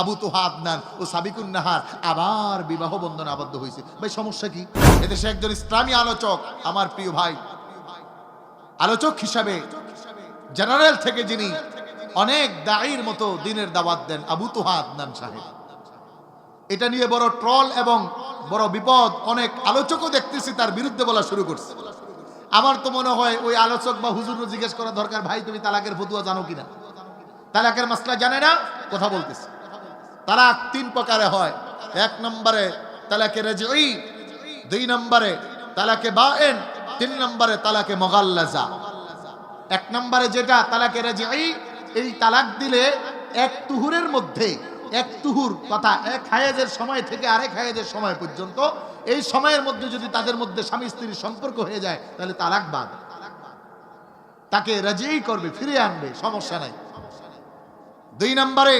আবু তোহা আদনান ও সাবিকুন নাহার আবার বিবাহ বন্ধনে আবদ্ধ হয়েছে। ভাই, সমস্যা কি? এদেশে একজন ইসলামী আলোচক আমার প্রিয় ভাই, আলোচক হিসাবে জেনারেল থেকে যিনি অনেক দায়ীর মতো দিনের দাওয়াত দেন, আবু তোহা আদনান সাহেব। এটা নিয়ে বড় ট্রল এবং বড় বিপদ অনেক আলোচকও দেখতেছি, তার বিরুদ্ধে বলা শুরু করছে। আমার তো মনে হয় ওই আলোচক বা হুজুর জিজ্ঞেস করা দরকার, ভাই, তুমি তালাকের ফতুয়া জানো কিনা? তালাকের মাসলা জানে না, কথা বলতেছে। তালাক তিন প্রকারে হয়। এক নম্বরে তালাকে রেজই দুই নম্বরে তালাকে বাএন তিন নম্বরে তালাকে মগাল্লাজা। এক নম্বরে যেটা তালাকে রেজই এই তালাক দিলে এক তুহুরের মধ্যে, এক তুহুর কথা এক হায়েজের সময় থেকে আরেক হায়েজের সময় পর্যন্ত, এই সময়ের মধ্যে যদি তাদের মধ্যে স্বামী স্ত্রীর সম্পর্ক হয়ে যায়, তাহলে তালাক বাদ। তাকে রাজিই করবে ফিরে আনবে, সমস্যা নাই। দুই নম্বরে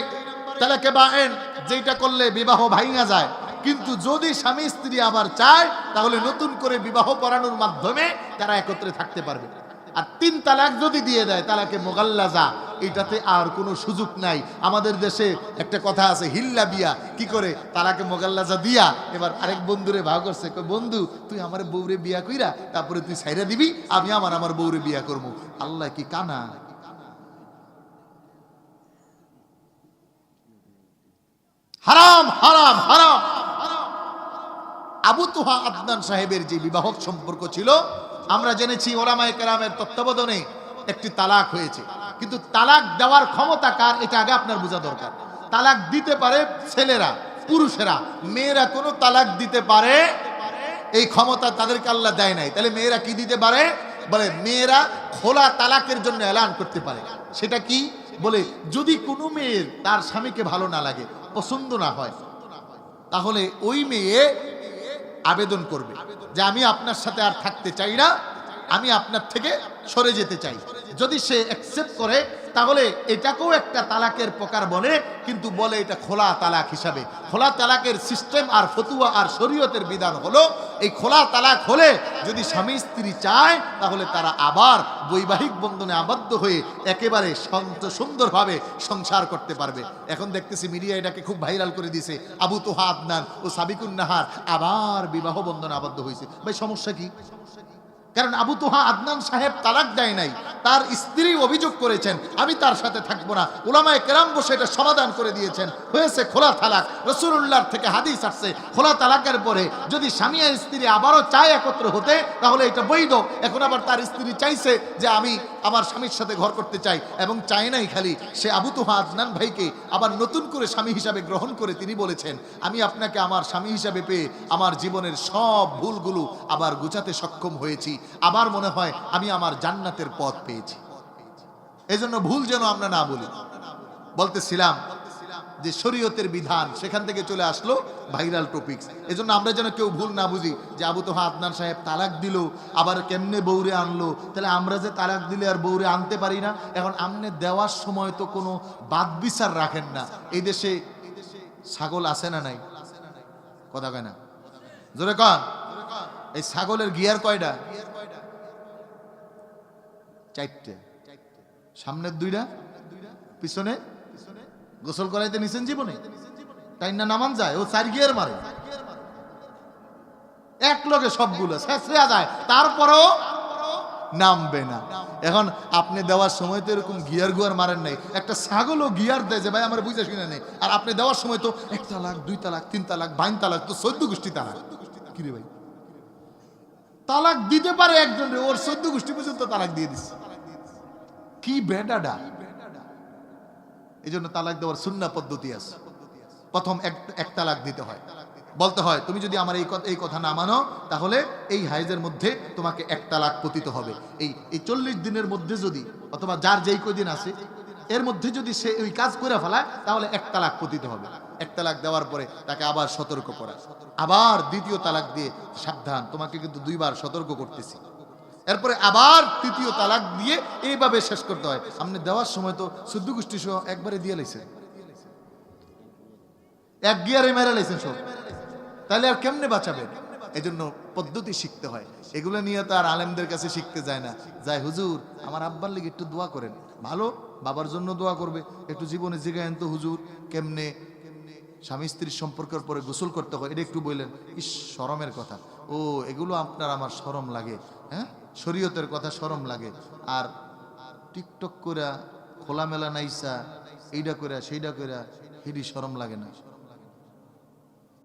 তালাকে বায়েন যেটা করলে বিবাহ ভাঙা যায়। কিন্তু যদি স্বামী স্ত্রী আবার চায়, তাহলে নতুন করে বিবাহ করানোর মাধ্যমে তারা একত্রে থাকতে পারবে। আর তিন তালাক যদি দিয়ে দেয় তালাকে মোগাল্লাজা? এটাতে আর কোনো সুযোগ নাই। আমাদের দেশে একটা কথা আছে, হিল্লা বিয়া। কি করে? তালাকে মোগাল্লাজা দিয়া, এবার আরেক বন্ধুরে ভাগ করছে। বন্ধু, তুই আমার বউরে বিয়া কইরা, তারপরে তুই সাইরা দিবি, আমি আমার আমার বউরে বিয়া করব আল্লাহ কি কানা? হারাম হারাম। আবু তুহা আদনান সাহেবের যে বিবাহক সম্পর্ক ছিল, আমরা জেনেছি ওলামায়ে কেরামের তত্ত্বাবধানে একটি তালাক হয়েছে। কিন্তু তালাক দেওয়ার ক্ষমতা কার, এটা আগে আপনার বোঝা দরকার। তালাক দিতে পারে ছেলেরা, পুরুষেরা। মেয়েরা কোনো তালাক দিতে পারে, এই ক্ষমতা তাদেরকে আল্লাহ দেয় নাই। তাহলে মেয়েরা কি দিতে পারে? বলে, মেয়েরা খোলা তালাকের জন্য এলান করতে পারে। সেটা কি? বলে, যদি কোনো মেয়ের তার স্বামীকে ভালো না লাগে, পছন্দ না হয়, তাহলে ওই মেয়ে আবেদন করবে যে, আমি আপনার সাথে আর থাকতে চাই না, আমি আপনার থেকে সরে যেতে চাই। যদি সে অ্যাকসেপ্ট করে, তাহলে এটাকেও একটা তালাকের প্রকার বলে, কিন্তু বলে এটা খোলা তালাক হিসাবে। খোলা তালাকের সিস্টেম আর ফতুয়া আর শরীয়তের বিধান হলো, এই খোলা তালাক হলে যদি স্বামী স্ত্রী চায়, তাহলে তারা আবার বৈবাহিক বন্ধনে আবদ্ধ হয়ে একেবারে শান্ত- সুন্দরভাবে সংসার করতে পারবে। এখন দেখতেছি মিডিয়া এটাকে খুব ভাইরাল করে দিয়েছে। আবু তোহা আদনান ও সাবিকুন নাহার আবার বিবাহ বন্ধনে আবদ্ধ হয়েছে। ভাই, সমস্যা কি? কারণ আবু তোহা আদনান সাহেব তালাক দেয় নাই। তার স্ত্রী অভিযোগ করেছেন, আমি তার সাথে থাকব না। ওলামায় কেরাম বসে এটা সমাধান করে দিয়েছেন। হয়েছে খোলা তালাক। রসুল্লাহর থেকে হাদিস আসছে, খোলা তালাকের পরে যদি স্বামী আর স্ত্রী আবারও চায় একত্র হতে, তাহলে এটা বৈধ। এখন আবার তার স্ত্রী চাইছে যে আমি আমার স্বামীর সাথে ঘর করতে চাই এবং চায় নাই খালি, সে আবু তোহা আজনান ভাইকে আবার নতুন করে স্বামী হিসাবে গ্রহণ করে তিনি বলেছেন, আমি আপনাকে আমার স্বামী হিসাবে পেয়ে আমার জীবনের সব ভুলগুলো আবার গুছাতে সক্ষম হয়েছি। আবার মনে হয় আমি আমার জান্নাতের পথ পেয়েছি। এজন্য ভুল যেন আমরা না বলি। বলতেছিলাম যে শরীয়তের বিধান, সেখান থেকে চলে আসলো ভাইরাল টপিকস এজন্য আমরা যেন কেউ ভুল না বুঝি যে আবু তোহা আদনান সাহেব তালাক দিল, আবার কেমনে বৌরে আনলো? তাহলে আমরা যে তালাক দিলে আর বৌরে আনতে পারি না, এখন আমনে দেওয়ার সময় তো কোনো বাদ বিচার রাখেন না। এই দেশে ছাগল আছে না নাই? কথা কয় না? জোরে কন। এই ছাগলের গিয়ার কয়টা? চারটে। সামনের দুইটা? পিছনে? গোসল করাইতে নিছেন জীবনে? তাই না নামান যায়, ও চার গিয়ার মারে। এক লগে সবগুলো শেষরা যায়, তারপরেও নামবে না। এখন আপনি দেওয়ার সময় তো এরকম গিয়ার গুয়ার মারেন নাই। একটা ছাগলও গিয়ার দেয় যে, ভাই, আমার বুঝে শুনে নেই। আর আপনি দেওয়ার সময় তো এক তালাক, দুই তালাক, তিন তালাক, বাইন তালাক, তো চোদ্দ গোষ্ঠী তালাক। কি রে ভাই? তালাক দিতে পারে একজন ওর চোদ্দ গোষ্ঠী পর্যন্ত তালাক দিয়ে দিচ্ছে কি বেডাডা। এই জন্য তালাক দেওয়ার সুন্না পদ্ধতি আছে। প্রথম এক এক তালাক দিতে হয়। বলতে হয়, তুমি যদি আমার এই এই কথা না মানো, তাহলে এই হাইজের মধ্যে তোমাকে এক তালাক পতিত হবে। এই এই চল্লিশ দিনের মধ্যে যদি, অথবা যার যেই কদিন আছে, এর মধ্যে যদি সে ওই কাজ করে ফেলায়, তাহলে এক তালাক পতিত হবে। এক তালাক দেওয়ার পরে তাকে আবার সতর্ক করা। আবার দ্বিতীয় তালাক দিয়ে সাবধান, তোমাকে কিন্তু দুইবার সতর্ক করতেছি। এরপরে আবার তৃতীয় তালাক দিয়ে এইভাবে শেষ করতে হয়। আপনি দেওয়ার সময় তো শুদ্ধ গোষ্ঠী সহ একবারে দিয়ে লাইছেন এক গিয়ারে মেরে লাইছেন সব। তাহলে আর কেমনে বাঁচাবেন এই জন্য পদ্ধতি শিখতে হয়। এগুলো নিয়ে তো আর আলেমদের কাছে শিখতে যায় না। যায় হুজুর, আমার আব্বার লিগে একটু দোয়া করেন। ভালো, বাবার জন্য দোয়া করবে। একটু জীবনে জিগায়েন তো হুজুর, কেমনে স্বামী স্ত্রীর সম্পর্কের পরে গোসল করতে হয়, এটা একটু বললেন। ইস, শরমের কথা। ও, এগুলো আপনার আমার শরম লাগে হ্যাঁ? শরীয়তের কথা সরম লাগে। আর টিকটক করে খোলামেলা নাইসা এইটা করে সেইটা করে হেডি সরম লাগে না।